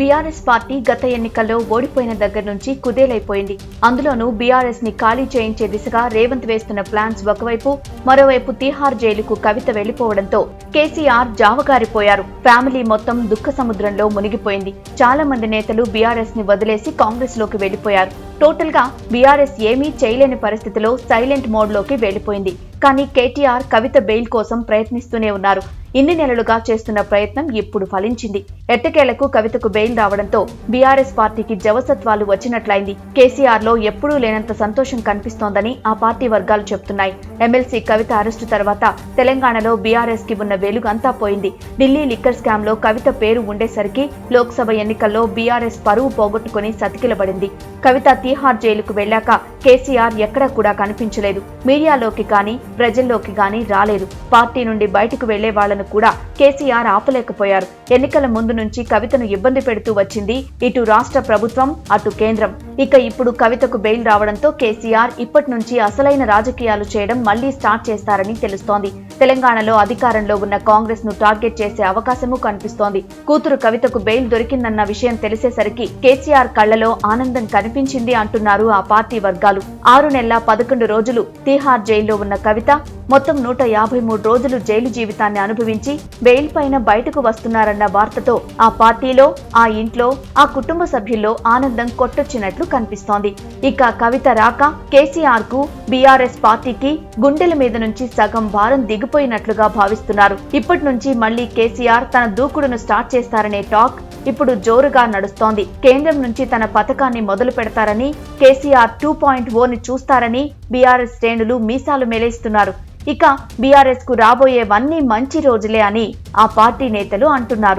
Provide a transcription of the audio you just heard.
BRS party గత ఎన్నికల్లో ఓడిపోయిన దగ్గర నుంచి కుదేలైపోయింది. అందులోనూ బీఆర్ఎస్ని ఖాళీ చేయించే దిశగా రేవంత్ వేస్తున్న ప్లాన్స్ ఒకవైపు మరోవైపు తీహార్ జైలుకు కవిత వెళ్ళిపోవడంతో కేసీఆర్ జావగారిపోయారు. ఫ్యామిలీ మొత్తం దుఃఖ సముద్రంలో మునిగిపోయింది. చాలా మంది నేతలు బీఆర్ఎస్ని వదిలేసి కాంగ్రెస్లోకి వెళ్ళిపోయారు టోటల్గా బీఆర్ఎస్ ఏమీ చేయలేని పరిస్థితిలో సైలెంట్ మోడ్లోకి వెళ్ళిపోయింది కానీ కేటీఆర్ కవిత బెయిల్ కోసం ప్రయత్నిస్తూనే ఉన్నారు. ఇన్ని నెలలుగా చేస్తున్న ప్రయత్నం ఇప్పుడు ఫలించింది. ఎట్టకేలకు కవితకు బెయిల్ రావడంతో బీఆర్ఎస్ పార్టీకి జవసత్వాలు వచ్చినట్లయింది. కేసీఆర్లో ఎప్పుడూ లేనంత సంతోషం కనిపిస్తోందని ఆ పార్టీ వర్గాలు చెప్తున్నాయి. ఎమ్మెల్సీ కవిత అరెస్టు తర్వాత తెలంగాణలో బీఆర్ఎస్కి ఉన్న వెలుగంతా పోయింది. ఢిల్లీ లిక్కర్ స్కామ్లో కవిత పేరు ఉండేసరికి లోక్సభ ఎన్నికల్లో బీఆర్ఎస్ పరువు పోగొట్టుకుని సతికిలబడింది. కవిత తీహార్ జైలుకు వెళ్ళాక కేసీఆర్ ఎక్కడా కూడా కనిపించలేదు. మీడియాలోకి కానీ ప్రజల్లోకి కానీ రాలేదు. పార్టీ నుండి బయటకు వెళ్ళే వాళ్ళను కూడా కేసీఆర్ ఆపలేకపోయారు. ఎన్నికల ముందు నుంచి కవితను ఇబ్బంది పెడుతూ వచ్చింది ఇటు రాష్ట్ర ప్రభుత్వం అటు కేంద్రం. ఇక ఇప్పుడు కవితకు బెయిల్ రావడంతో కేసీఆర్ ఇప్పటి నుంచి అసలైన రాజకీయాలు చేయడం మళ్ళీ స్టార్ట్ చేస్తారని తెలుస్తోంది. తెలంగాణలో అధికారంలో ఉన్న కాంగ్రెస్ను టార్గెట్ చేసే అవకాశము కనిపిస్తోంది. కూతురు కవితకు బెయిల్ దొరికిందన్న విషయం తెలిసేసరికి కేసీఆర్ కళ్ళలో ఆనందం కనిపించింది అంటున్నారు ఆ పార్టీ వర్గాలు. ఆరు నెలల పదకొండు రోజులు తీహార్ జైల్లో ఉన్న కవిత మొత్తం నూట యాభై మూడు రోజులు జైలు జీవితాన్ని అనుభవించి బెయిల్ పైన బయటకు వస్తున్నారన్న వార్తతో ఆ పార్టీలో ఆ ఇంట్లో ఆ కుటుంబ సభ్యుల్లో ఆనందం కొట్టొచ్చినట్లు కనిపిస్తోంది. ఇక కవిత రాక కేసీఆర్కు బీఆర్ఎస్ పార్టీకి గుండెల మీద నుంచి సగం భారం దిగిపోయినట్లుగా భావిస్తున్నారు. ఇప్పటి నుంచి మళ్ళీ కేసీఆర్ తన దూకుడును స్టార్ట్ చేస్తారనే టాక్ ఇప్పుడు జోరుగా నడుస్తోంది. కేంద్రం నుంచి తన పథకాన్ని మొదలు పెడతారని కేసీఆర్ టూ పాయింట్ ఓని చూస్తారని బీఆర్ఎస్ శ్రేణులు మీసాలు మెలేస్తున్నారు. ఇక బీఆర్ఎస్కు రాబోయేవన్నీ మంచి రోజులే అని ఆ పార్టీ నేతలు అంటున్నారు.